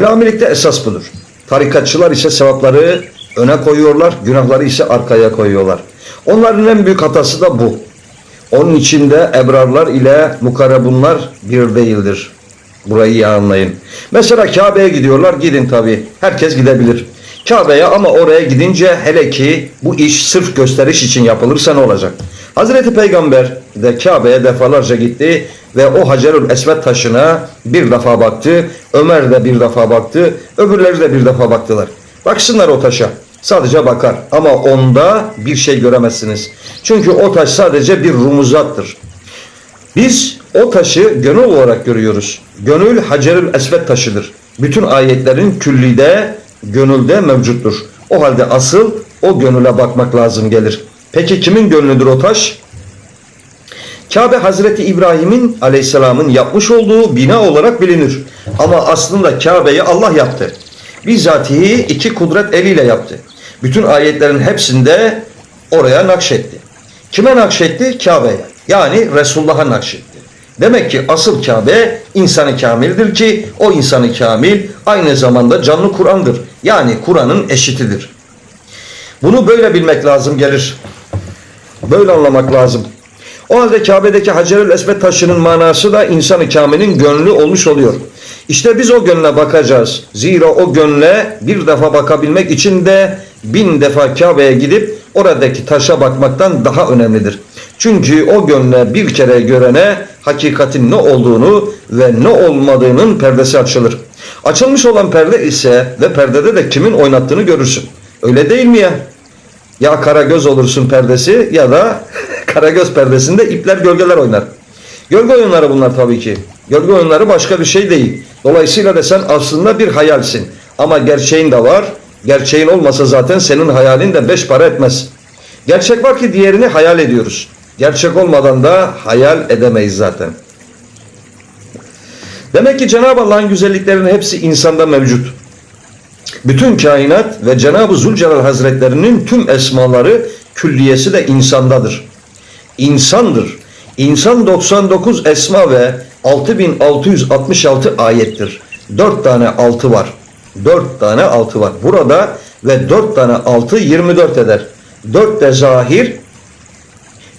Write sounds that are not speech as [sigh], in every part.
Camilikte esas budur. Tarikatçılar ise sevapları öne koyuyorlar, günahları ise arkaya koyuyorlar. Onların en büyük hatası da bu. Onun içinde ebrarlar ile mukarrebunlar bir değildir. Burayı iyi anlayın. Mesela Kabe'ye gidiyorlar, gidin tabi. Herkes gidebilir. Kabe'ye ama oraya gidince hele ki bu iş sırf gösteriş için yapılırsa ne olacak? Hazreti Peygamber de Kabe'ye defalarca gitti ve o Hacerül Esved taşına bir defa baktı. Ömer de bir defa baktı. Öbürleri de bir defa baktılar. Baksınlar o taşa. Sadece bakar ama onda bir şey göremezsiniz. Çünkü o taş sadece bir rumuzattır. Biz o taşı gönül olarak görüyoruz. Gönül Hacerül Esved taşıdır. Bütün ayetlerin küllide, gönülde mevcuttur. O halde asıl o gönüle bakmak lazım gelir. Peki kimin gönlüdür o taş? Kabe Hazreti İbrahim'in aleyhisselamın yapmış olduğu bina olarak bilinir. Ama aslında Kabe'yi Allah yaptı. Bizzatihi iki kudret eliyle yaptı. Bütün ayetlerin hepsinde oraya nakşetti. Kime nakşetti? Kabe'ye. Yani Resulullah'a nakşetti. Demek ki asıl Kabe insanı kamildir ki o insanı kamil aynı zamanda canlı Kur'an'dır. Yani Kur'an'ın eşitidir. Bunu böyle bilmek lazım gelir. Böyle anlamak lazım. O halde Kabe'deki Hacerül Esved taşının manası da insanı gönlü olmuş oluyor. İşte biz o gönle bakacağız. Zira o gönle bir defa bakabilmek için de bin defa Kabe'ye gidip oradaki taşa bakmaktan daha önemlidir. Çünkü o gönle bir kere görene hakikatin ne olduğunu ve ne olmadığının perdesi açılır. Açılmış olan perde ise ve perdede de kimin oynattığını görürsün. Öyle değil mi ya? Ya Karagöz olursun perdesi ya da [laughs] Karagöz perdesinde ipler gölgeler oynar. Gölge oyunları bunlar tabii ki. Gölge oyunları başka bir şey değil. Dolayısıyla da sen aslında bir hayalsin. Ama gerçeğin de var. Gerçeğin olmasa zaten senin hayalin de beş para etmez. Gerçek var ki diğerini hayal ediyoruz. Gerçek olmadan da hayal edemeyiz zaten. Demek ki Cenab-ı Allah'ın güzelliklerinin hepsi insanda mevcut. Bütün kainat ve Cenab-ı Zülcelal Hazretlerinin tüm esmaları külliyesi de insandadır. İnsandır. İnsan 99 esma ve 6666 ayettir. 4 tane altı var. 4 tane altı var. Burada ve 4 tane altı 24 eder. 4 de zahir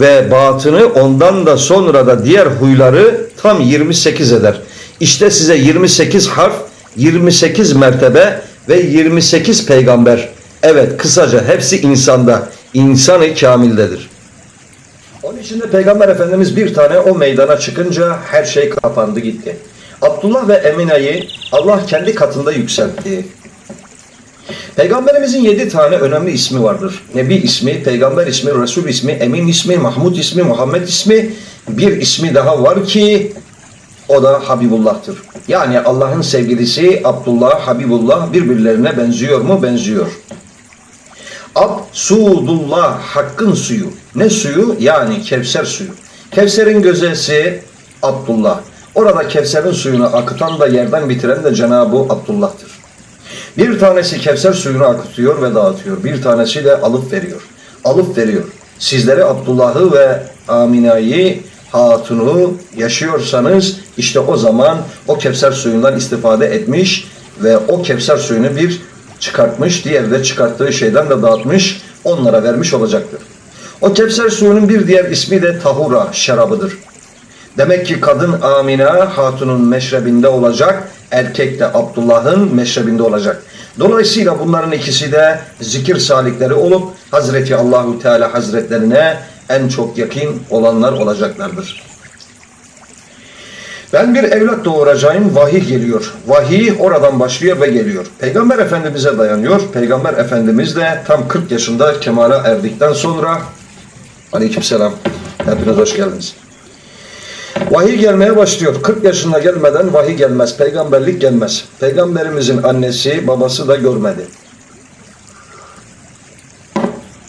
ve batını ondan da sonra da diğer huyları tam 28 eder. İşte size 28 harf, 28 mertebe ve 28 peygamber. Evet kısaca hepsi insanda, insanı kamildedir. Onun için de Peygamber Efendimiz bir tane o meydana çıkınca her şey kapandı gitti. Abdullah ve Emine'yi Allah kendi katında yükseltti. Peygamberimizin yedi tane önemli ismi vardır. Nebi ismi, peygamber ismi, Resul ismi, Emin ismi, Mahmud ismi, Muhammed ismi. Bir ismi daha var ki o da Habibullah'tır. Yani Allah'ın sevgilisi Abdullah, Habibullah birbirlerine benziyor mu? Benziyor. Ab Sudullah hakkın suyu. Ne suyu? Yani Kevser suyu. Kevser'in gözesi Abdullah. Orada Kevser'in suyunu akıtan da yerden bitiren de Cenab-ı Abdullah'tır. Bir tanesi Kevser suyunu akıtıyor ve dağıtıyor. Bir tanesi de alıp veriyor. Alıp veriyor. Sizlere Abdullah'ı ve Amina'yı hatunu yaşıyorsanız işte o zaman o Kevser suyundan istifade etmiş ve o Kevser suyunu bir çıkartmış, diğer de çıkarttığı şeyden de dağıtmış, onlara vermiş olacaktır. O Kevser suyunun bir diğer ismi de tahura, şarabıdır. Demek ki kadın Amina hatunun meşrebinde olacak, erkek de Abdullah'ın meşrebinde olacak. Dolayısıyla bunların ikisi de zikir salikleri olup Hazreti Allahu Teala Hazretlerine en çok yakın olanlar olacaklardır. Ben bir evlat doğuracağım, vahiy geliyor. Vahiy oradan başlıyor ve geliyor. Peygamber Efendimiz'e dayanıyor. Peygamber Efendimiz de tam 40 yaşında kemale erdikten sonra Aleykümselam. Hepiniz hoş geldiniz. Vahiy gelmeye başlıyor. 40 yaşına gelmeden vahiy gelmez. Peygamberlik gelmez. Peygamberimizin annesi, babası da görmedi.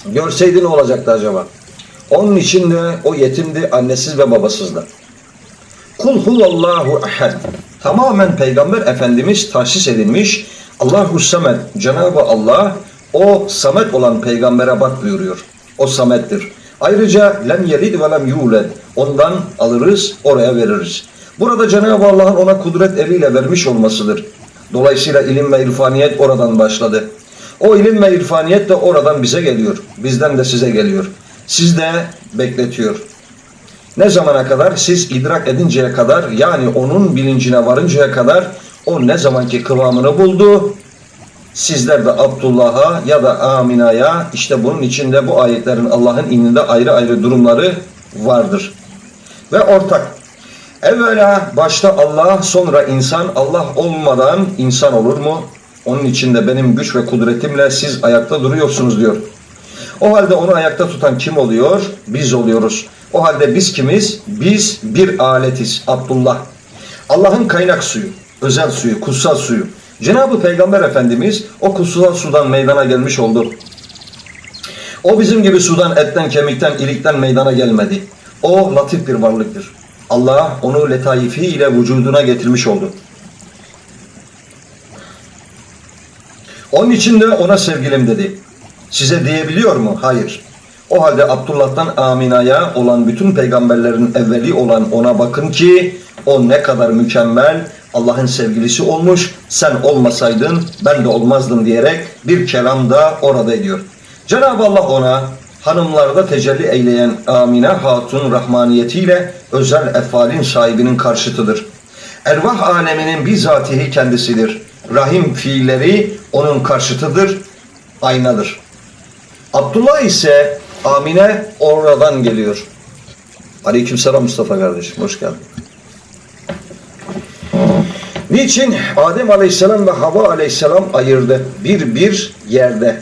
Görseydi ne olacaktı acaba? Onun için de o yetimdi, annesiz ve babasızdı. Kul huvallahu ehad. Tamamen Peygamber Efendimiz tahsis edilmiş. Allahu Samet, Cenab-ı Allah o Samet olan peygambere bak buyuruyor. O Samet'tir. Ayrıca lem yelid ve lem yuled. Ondan alırız, oraya veririz. Burada Cenab-ı Allah'ın ona kudret eliyle vermiş olmasıdır. Dolayısıyla ilim ve irfaniyet oradan başladı. O ilim ve irfaniyet de oradan bize geliyor. Bizden de size geliyor. Siz de bekletiyor. Ne zamana kadar? Siz idrak edinceye kadar yani onun bilincine varıncaya kadar o ne zamanki kıvamını buldu. Sizler de Abdullah'a ya da Amina'ya işte bunun içinde bu ayetlerin Allah'ın indinde ayrı ayrı durumları vardır. Ve ortak. Evvela başta Allah sonra insan Allah olmadan insan olur mu? Onun içinde benim güç ve kudretimle siz ayakta duruyorsunuz diyor. O halde onu ayakta tutan kim oluyor? Biz oluyoruz. O halde biz kimiz? Biz bir aletiz. Abdullah. Allah'ın kaynak suyu, özel suyu, kutsal suyu. Cenab-ı Peygamber Efendimiz o kutsal sudan meydana gelmiş oldu. O bizim gibi sudan, etten, kemikten, ilikten meydana gelmedi. O latif bir varlıktır. Allah onu letaifi ile vücuduna getirmiş oldu. Onun için de ona sevgilim dedi. Size diyebiliyor mu? Hayır. O halde Abdullah'tan Amina'ya olan bütün peygamberlerin evveli olan ona bakın ki o ne kadar mükemmel Allah'ın sevgilisi olmuş. Sen olmasaydın ben de olmazdım diyerek bir kelam da orada ediyor. Cenab-ı Allah ona hanımlarda tecelli eyleyen Amine Hatun rahmaniyetiyle özel efalin sahibinin karşıtıdır. Ervah aleminin bizatihi kendisidir. Rahim fiilleri onun karşıtıdır, aynadır. Abdullah ise Amine oradan geliyor. Aleykümselam Mustafa kardeşim, hoş geldin. Niçin? Adem Aleyhisselam ve Hava Aleyhisselam ayırdı. Bir bir yerde.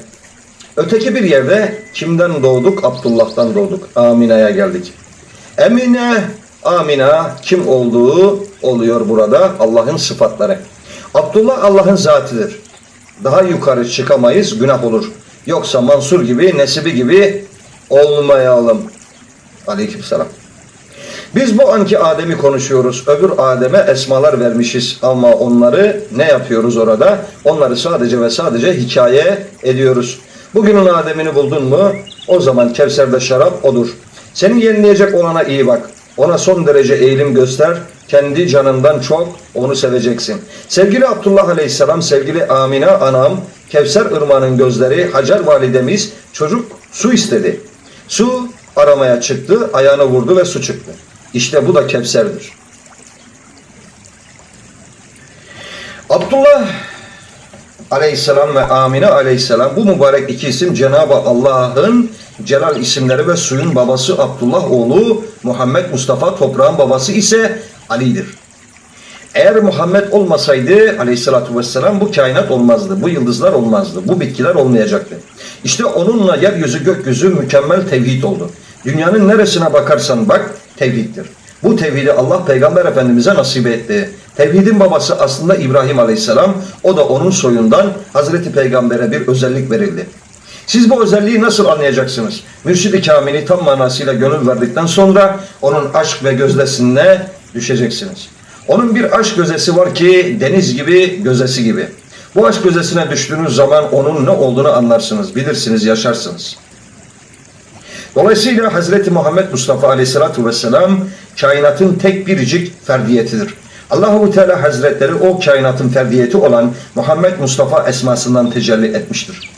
Öteki bir yerde kimden doğduk? Abdullah'tan doğduk. Amine'ye geldik. Emine, Amina kim olduğu oluyor burada? Allah'ın sıfatları. Abdullah Allah'ın zatıdır. Daha yukarı çıkamayız, günah olur. Yoksa Mansur gibi, Nesibi gibi olmayalım. Aleykümselam. Biz bu anki Adem'i konuşuyoruz. Öbür Adem'e esmalar vermişiz ama onları ne yapıyoruz orada? Onları sadece ve sadece hikaye ediyoruz. Bugünün Adem'ini buldun mu? O zaman Kevser'de şarap odur. Seni yenileyecek olana iyi bak. Ona son derece eğilim göster. Kendi canından çok onu seveceksin. Sevgili Abdullah Aleyhisselam, sevgili Amine anam, Kevser ırmağının gözleri, Hacer validemiz çocuk su istedi. Su aramaya çıktı, ayağına vurdu ve su çıktı. İşte bu da Kevser'dir. Abdullah Aleyhisselam ve Amine Aleyhisselam bu mübarek iki isim Cenab-ı Allah'ın celal isimleri ve suyun babası Abdullah oğlu Muhammed Mustafa toprağın babası ise Ali'dir. Eğer Muhammed olmasaydı aleyhissalatü vesselam bu kainat olmazdı, bu yıldızlar olmazdı, bu bitkiler olmayacaktı. İşte onunla yeryüzü gökyüzü mükemmel tevhid oldu. Dünyanın neresine bakarsan bak tevhiddir. Bu tevhidi Allah Peygamber Efendimiz'e nasip etti. Tevhidin babası aslında İbrahim Aleyhisselam. O da onun soyundan Hazreti Peygamber'e bir özellik verildi. Siz bu özelliği nasıl anlayacaksınız? Mürşid-i Kamil'i tam manasıyla gönül verdikten sonra onun aşk ve gözdesine düşeceksiniz. Onun bir aşk gözesi var ki deniz gibi gözesi gibi. Bu aşk gözesine düştüğünüz zaman onun ne olduğunu anlarsınız, bilirsiniz, yaşarsınız. Dolayısıyla Hazreti Muhammed Mustafa Aleyhisselatü Vesselam kainatın tek biricik ferdiyetidir. Allahu Teala Hazretleri o kainatın ferdiyeti olan Muhammed Mustafa esmasından tecelli etmiştir.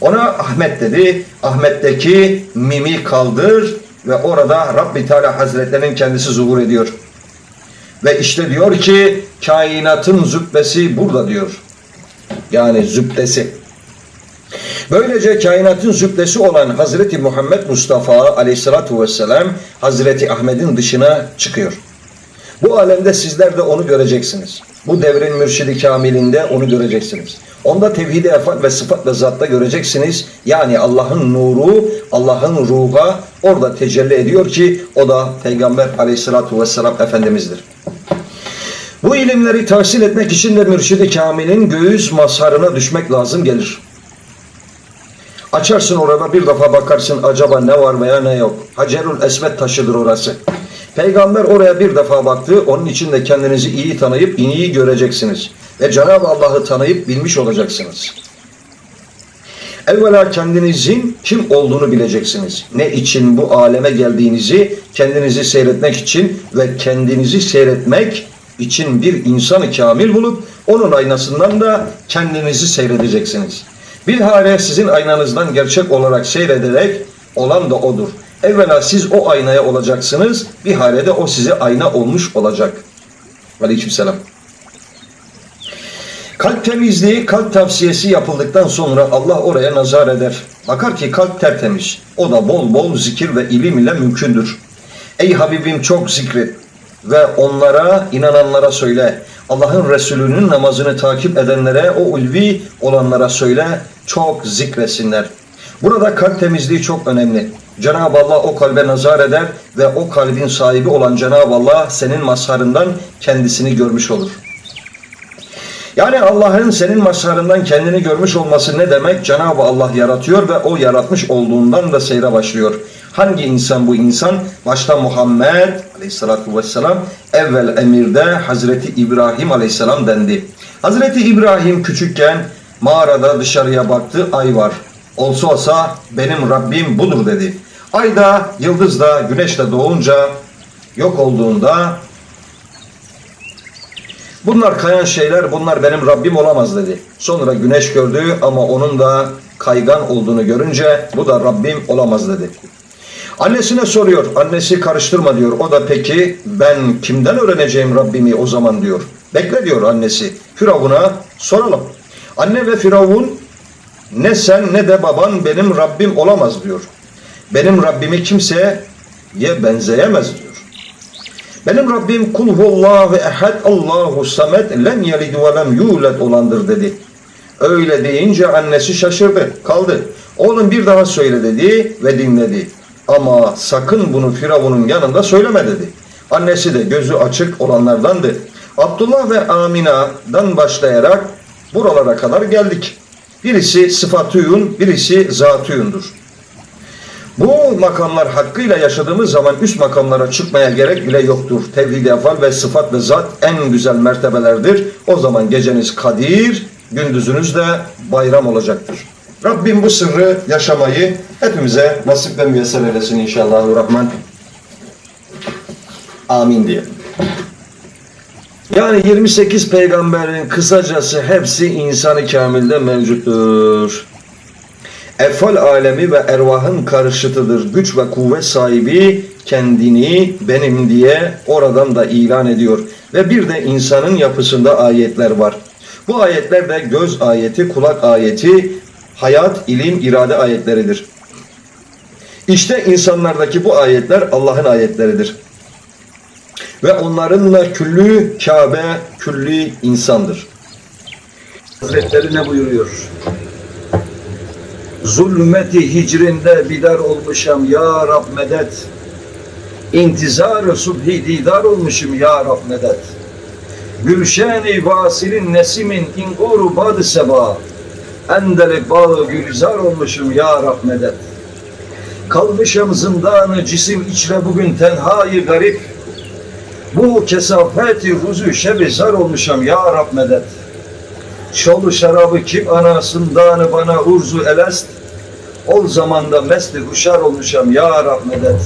Ona Ahmet dedi. Ahmet'teki mimi kaldır ve orada Rabbi Teala Hazretlerinin kendisi zuhur ediyor. Ve işte diyor ki kainatın zübbesi burada diyor. Yani zübbesi. Böylece kainatın zübbesi olan Hazreti Muhammed Mustafa aleyhissalatu vesselam Hazreti Ahmet'in dışına çıkıyor. Bu alemde sizler de onu göreceksiniz. Bu devrin mürşidi kamilinde onu göreceksiniz. Onda tevhid-i efat ve sıfat ve zatta göreceksiniz. Yani Allah'ın nuru, Allah'ın ruha orada tecelli ediyor ki o da Peygamber aleyhissalatu vesselam Efendimiz'dir. Bu ilimleri tahsil etmek için de mürşidi kamilin göğüs mazharına düşmek lazım gelir. Açarsın orada bir defa bakarsın acaba ne var veya ne yok. Hacerül Esvet taşıdır orası. Peygamber oraya bir defa baktı. Onun için de kendinizi iyi tanıyıp iyi göreceksiniz. Ve Cenab-ı Allah'ı tanıyıp bilmiş olacaksınız. Evvela kendinizin kim olduğunu bileceksiniz. Ne için bu aleme geldiğinizi kendinizi seyretmek için ve kendinizi seyretmek için bir insanı kamil bulup onun aynasından da kendinizi seyredeceksiniz. Bilhare sizin aynanızdan gerçek olarak seyrederek olan da odur. Evvela siz o aynaya olacaksınız, bir halede o size ayna olmuş olacak. Aleykümselam. Kalp temizliği, kalp tavsiyesi yapıldıktan sonra Allah oraya nazar eder. Bakar ki kalp tertemiz. O da bol bol zikir ve ilim ile mümkündür. Ey Habibim çok zikret ve onlara, inananlara söyle. Allah'ın Resulü'nün namazını takip edenlere, o ulvi olanlara söyle, çok zikresinler. Burada kalp temizliği çok önemli. Cenab-ı Allah o kalbe nazar eder ve o kalbin sahibi olan Cenab-ı Allah senin mazharından kendisini görmüş olur. Yani Allah'ın senin mazharından kendini görmüş olması ne demek? Cenab-ı Allah yaratıyor ve o yaratmış olduğundan da seyre başlıyor. Hangi insan bu insan? Başta Muhammed aleyhissalatu vesselam, evvel emirde Hazreti İbrahim aleyhisselam dendi. Hazreti İbrahim küçükken mağarada dışarıya baktı, ay var. Olsa olsa benim Rabbim budur dedi. Ay da, yıldız da, güneş de doğunca, yok olduğunda Bunlar kayan şeyler, bunlar benim Rabbim olamaz dedi. Sonra güneş gördü ama onun da kaygan olduğunu görünce bu da Rabbim olamaz dedi. Annesine soruyor, annesi karıştırma diyor. O da peki ben kimden öğreneceğim Rabbimi o zaman diyor. Bekle diyor annesi. Firavun'a soralım. Anne ve Firavun ne sen ne de baban benim Rabbim olamaz diyor. Benim Rabbimi kimseye benzeyemez diyor. Benim Rabbim kul huvallahu ehad Allahu samet lem yelid ve lem yulad olandır dedi. Öyle deyince annesi şaşırdı, kaldı. Oğlum bir daha söyle dedi ve dinledi. Ama sakın bunu Firavun'un yanında söyleme dedi. Annesi de gözü açık olanlardandı. Abdullah ve Amina'dan başlayarak buralara kadar geldik. Birisi sıfatüyün, birisi zatüyündür. Bu makamlar hakkıyla yaşadığımız zaman üst makamlara çıkmaya gerek bile yoktur. Tevhid-i efal ve sıfat ve zat en güzel mertebelerdir. O zaman geceniz kadir, gündüzünüz de bayram olacaktır. Rabbim bu sırrı yaşamayı hepimize nasip ve müyesser eylesin inşallah. Rahman. Amin diye. Yani 28 peygamberin kısacası hepsi insanı kamilde mevcuttur. Efal alemi ve ervahın karışıtıdır. Güç ve kuvvet sahibi kendini benim diye oradan da ilan ediyor. Ve bir de insanın yapısında ayetler var. Bu ayetler de göz ayeti, kulak ayeti, hayat, ilim, irade ayetleridir. İşte insanlardaki bu ayetler Allah'ın ayetleridir. Ve onlarınla küllü Kabe, küllü insandır. Hazretleri ne buyuruyor? Zulmeti hicrində bidar olmuşam ya Rab medet. İntizar subhi didar olmuşum ya Rab medet. Gülşen-i vasilin nesimin inguru bad seba. Endeli bağı gülzar olmuşum ya Rab medet. Kalmışım zindanı cisim içre bugün tenhayı garip. Bu kesafeti ruzu şebi zar olmuşam ya Rab medet. Çolu şarabı kim anasından bana urzu elest. Ol zamanda mesti huşar olmuşam ya Rab medet.